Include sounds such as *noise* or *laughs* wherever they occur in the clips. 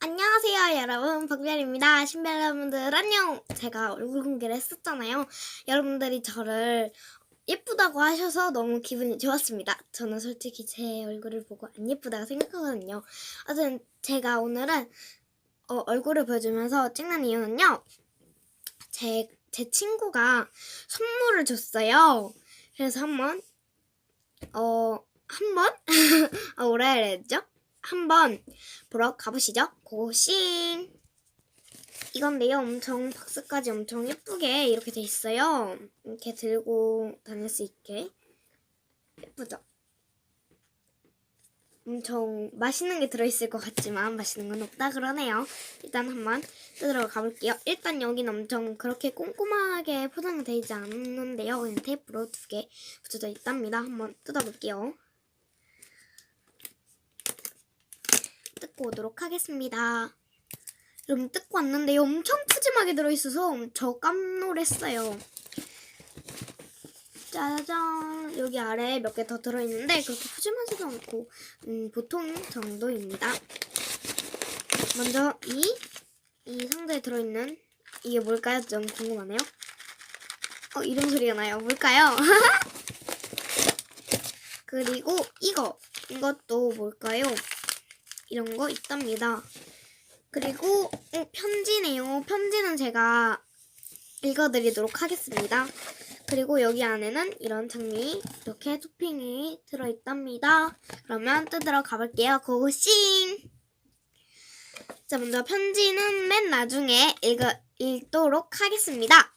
안녕하세요 여러분. 박별입니다. 신별 여러분들 안녕! 제가 얼굴 공개를 했었잖아요. 여러분들이 저를 예쁘다고 하셔서 너무 기분이 좋았습니다. 저는 솔직히 제 얼굴을 보고 안 예쁘다고 생각하거든요. 하여튼 제가 오늘은 어, 얼굴을 보여주면서 찍는 이유는요. 제, 제 친구가 선물을 줬어요. 그래서 한번 어 한번? *laughs* 아 뭐라 해야 되죠? 한번 보러 가보시죠. 고싱! 이건데요. 엄청 박스까지 엄청 예쁘게 이렇게 돼 있어요. 이렇게 들고 다닐 수 있게. 예쁘죠? 엄청 맛있는 게 들어있을 것 같지만 맛있는 건 없다 그러네요. 일단 한번 뜯으러 가볼게요. 일단 여기는 엄청 그렇게 꼼꼼하게 포장되지 않는데요. 그냥 테이프로 두 개 붙여져 있답니다. 한번 뜯어볼게요. 뜯고 오도록 하겠습니다. 여러분 뜯고 왔는데요. 엄청 푸짐하게 들어있어서 저 깜놀했어요. 짜자잔 여기 아래에 몇 개 더 들어있는데 그렇게 푸짐하지도 않고 음, 보통 정도입니다. 먼저 이, 이 상자에 들어있는 이게 뭘까요? 좀 궁금하네요. 어 이런 소리가 나요. 뭘까요? *laughs* 그리고 이거 이것도 뭘까요? 이런 거 있답니다. 그리고 어, 편지네요. 편지는 제가 읽어드리도록 하겠습니다. 그리고 여기 안에는 이런 장미 이렇게 토핑이 들어있답니다. 그러면 뜯으러 가볼게요. 고고싱! 자, 먼저 편지는 맨 나중에 읽어, 읽도록 하겠습니다.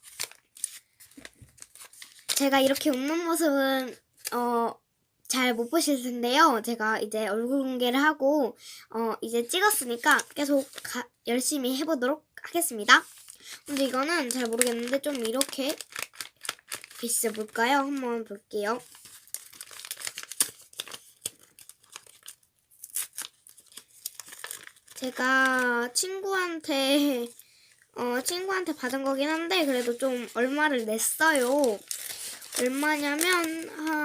제가 이렇게 웃는 모습은 어, 잘 못 보실 텐데요. 제가 이제 얼굴 공개를 하고 어, 이제 찍었으니까 계속 가- 열심히 해보도록 하겠습니다. 근데 이거는 잘 모르겠는데 좀 이렇게 글쎄 뭘까요? 한번 볼게요. 제가 친구한테 어 친구한테 받은 거긴 한데 그래도 좀 얼마를 냈어요. 얼마냐면 한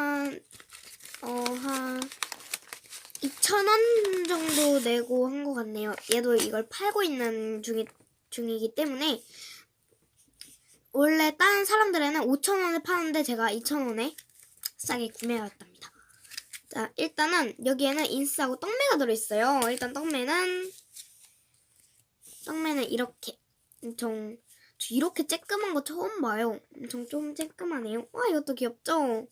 어, 한 2,000원 정도 내고 한 것 같네요. 얘도 이걸 팔고 있는 중이, 중이기 때문에 원래 다른 사람들에는 5,000원에 파는데 제가 2,000원에 싸게 구매해왔답니다. 자, 일단은 여기에는 인스하고 떡매가 들어있어요. 일단 떡매는 떡매는 이렇게 엄청 저 이렇게 쬐끄만 거 처음 봐요. 엄청 좀 쬐끄만해요. 와 이것도 귀엽죠?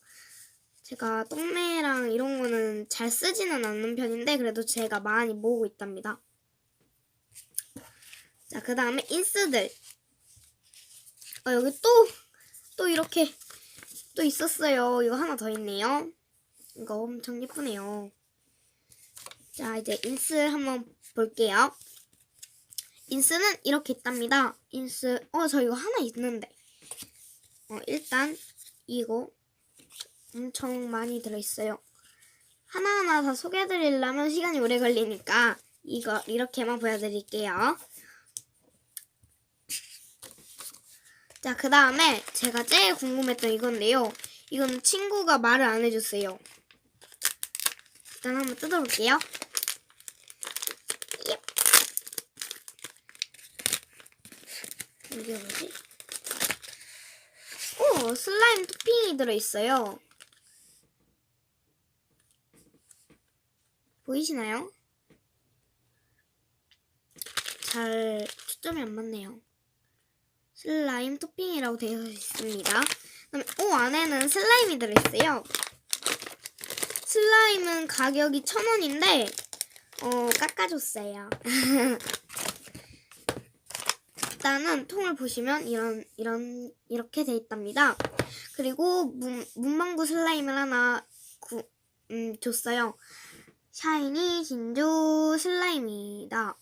제가 떡매랑 이런 거는 잘 쓰지는 않는 편인데 그래도 제가 많이 모으고 있답니다. 자, 그 다음에 인스들. 어, 여기 또, 또 이렇게 또 있었어요. 이거 하나 더 있네요. 이거 엄청 예쁘네요. 자, 이제 인스 한번 볼게요. 인스는 이렇게 있답니다. 인스, 어, 저 이거 하나 있는데. 어, 일단, 이거 엄청 많이 들어있어요. 하나하나 다 소개해드리려면 시간이 오래 걸리니까 이거 이렇게만 보여드릴게요. 자, 그 다음에 제가 제일 궁금했던 이건데요. 이건 친구가 말을 안 해줬어요. 일단 한번 뜯어볼게요. 예. 이게 뭐지? 오, 슬라임 토핑이 들어있어요. 보이시나요? 잘 초점이 안 맞네요. 슬라임 토핑이라고 되어 있습니다. 그다음에 오 안에는 슬라임이 들어있어요. 슬라임은 가격이 천 원인데 어 깎아줬어요. *laughs* 일단은 통을 보시면 이런 이런 이렇게 돼 있답니다. 그리고 문, 문방구 슬라임을 하나 구, 음, 줬어요. 샤이니 진주 슬라임이다.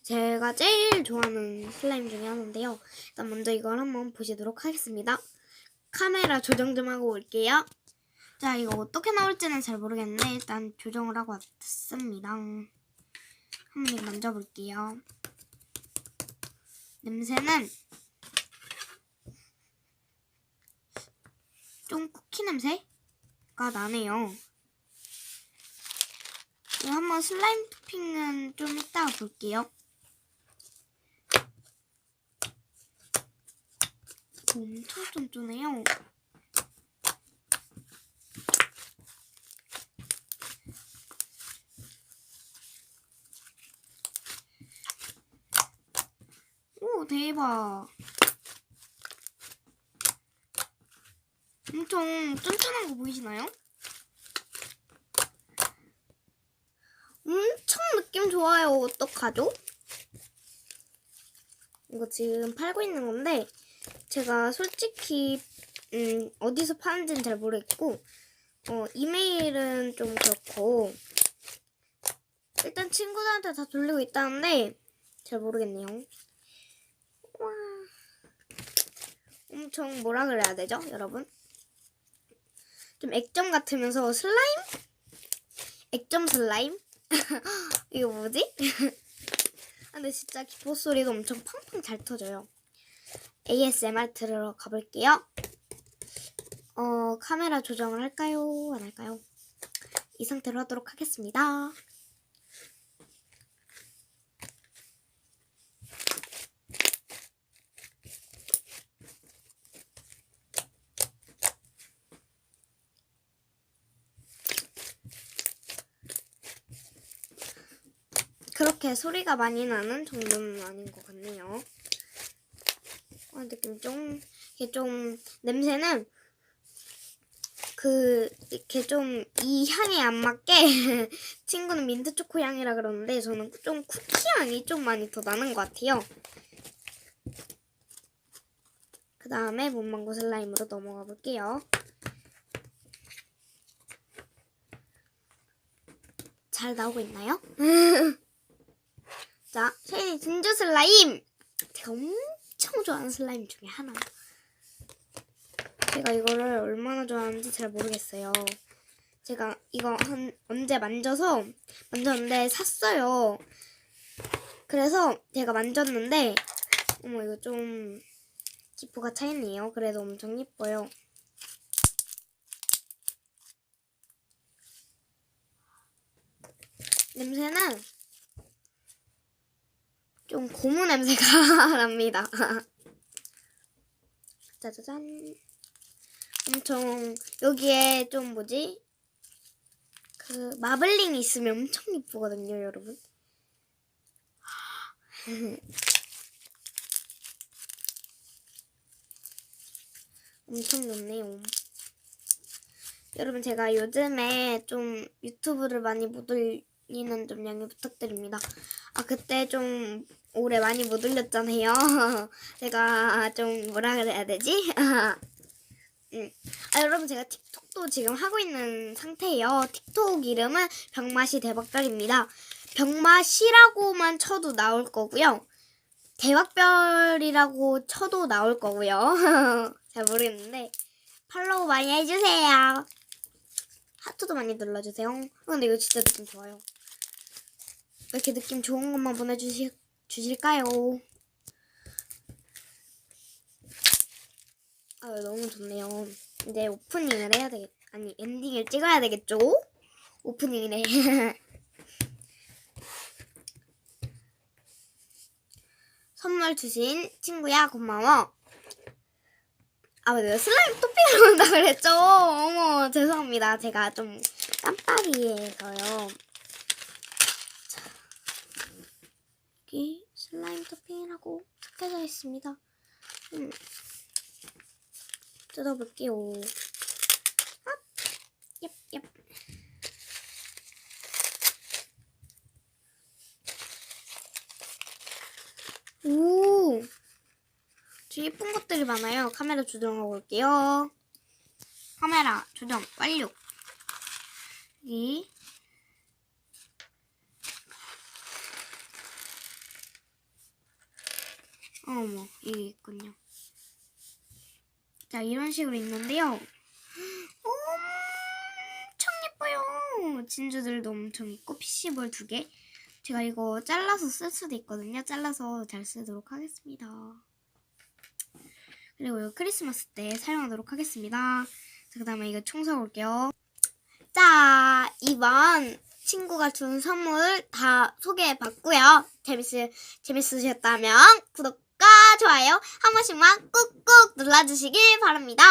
제가 제일 좋아하는 슬라임 중에 하나인데요. 일단 먼저 이걸 한번 보시도록 하겠습니다. 카메라 조정 좀 하고 올게요. 자, 이거 어떻게 나올지는 잘 모르겠는데 일단 조정을 하고 왔습니다. 한번 만져볼게요. 냄새는 좀 쿠키 냄새가 나네요. 네, 한번 슬라임 토핑은 좀 이따가 볼게요. 엄청 쫀쫀해요. 오, 대박. 엄청 쫀쫀한 거 보이시나요? 엄청 느낌 좋아요. 어떡하죠? 이거 지금 팔고 있는 건데 제가 솔직히 음, 어디서 파는지는 잘 모르겠고 어, 이메일은 좀 그렇고 일단 친구들한테 다 돌리고 있다는데 잘 모르겠네요. 와. 엄청 뭐라 그래야 되죠, 여러분? 좀 액점 같으면서 슬라임? 액점 슬라임? *laughs* 이거 뭐지? *laughs* 근데 진짜 기포 소리가 엄청 팡팡 잘 터져요. ASMR 들으러 가볼게요. 어, 카메라 조정을 할까요? 안 할까요? 이 상태로 하도록 하겠습니다. 그렇게 소리가 많이 나는 정도는 아닌 것 같네요. 아, 느낌 좀, 이게 좀, 냄새는, 그, 이렇게 좀, 이 향에 안 맞게, *laughs* 친구는 민트 초코 향이라 그러는데, 저는 좀 쿠키 향이 좀 많이 더 나는 것 같아요. 그 다음에 문망고 슬라임으로 넘어가 볼게요. 잘 나오고 있나요? *laughs* 자, 쉐니 진주 슬라임! 제가 엄청 좋아하는 슬라임 중에 하나. 제가 이거를 얼마나 좋아하는지 잘 모르겠어요. 제가 이거 한 언제 만져서 만졌는데 샀어요. 그래서 제가 만졌는데 어머 이거 좀 기포가 차있네요. 그래도 엄청 예뻐요. 냄새는 좀 고무 냄새가 *laughs* 납니다. *laughs* 짜자잔. 엄청 여기에 좀 뭐지? 그 마블링이 있으면 엄청 예쁘거든요, 여러분. *laughs* 엄청 좋네요. 여러분 제가 요즘에 좀 유튜브를 많이 못 올 리는 좀 양해 부탁드립니다. 아 그때 좀 올해 많이 못 올렸잖아요. *laughs* 제가 좀 뭐라 그래야 되지? *laughs* 음. 아, 여러분 제가 틱톡도 지금 하고 있는 상태예요. 틱톡 이름은 병맛이 대박별입니다. 병맛이라고만 쳐도 나올 거고요. 대박별이라고 쳐도 나올 거고요. *laughs* 잘 모르겠는데 팔로우 많이 해주세요. 하트도 많이 눌러주세요. 아, 근데 이거 진짜 느낌 좋아요. 왜 이렇게 느낌 좋은 것만 보내주실 주실까요? 아 너무 좋네요. 이제 오프닝을 해야 되겠 아니 엔딩을 찍어야 되겠죠? 오프닝이네. *laughs* 선물 주신 친구야 고마워. 아 내가 슬라임 토핑을 한다 그랬죠? 어머 죄송합니다. 제가 좀 깜빡이해서요. 여기 슬라임 토핑이라고 적혀져 있습니다. 음. 뜯어볼게요. 아, 얍, 얍. 오, 저 예쁜 것들이 많아요. 카메라 조정하고 올게요. 카메라 조정 완료. 여기 어머, 이게 있군요. 자, 이런 식으로 있는데요. 엄청 예뻐요. 진주들도 엄청 있고, PC볼 두 개. 제가 이거 잘라서 쓸 수도 있거든요. 잘라서 잘 쓰도록 하겠습니다. 그리고 이거 크리스마스 때 사용하도록 하겠습니다. 자, 그 다음에 이거 청소해 올게요. 자, 이번 친구가 준 선물 다 소개해봤고요. 재밌으, 재밌으셨다면 구독 과 좋아요 한 번씩만 꾹꾹 눌러주시길 바랍니다.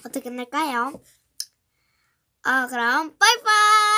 어떻게 끝낼까요? 아, 그럼 빠이빠이!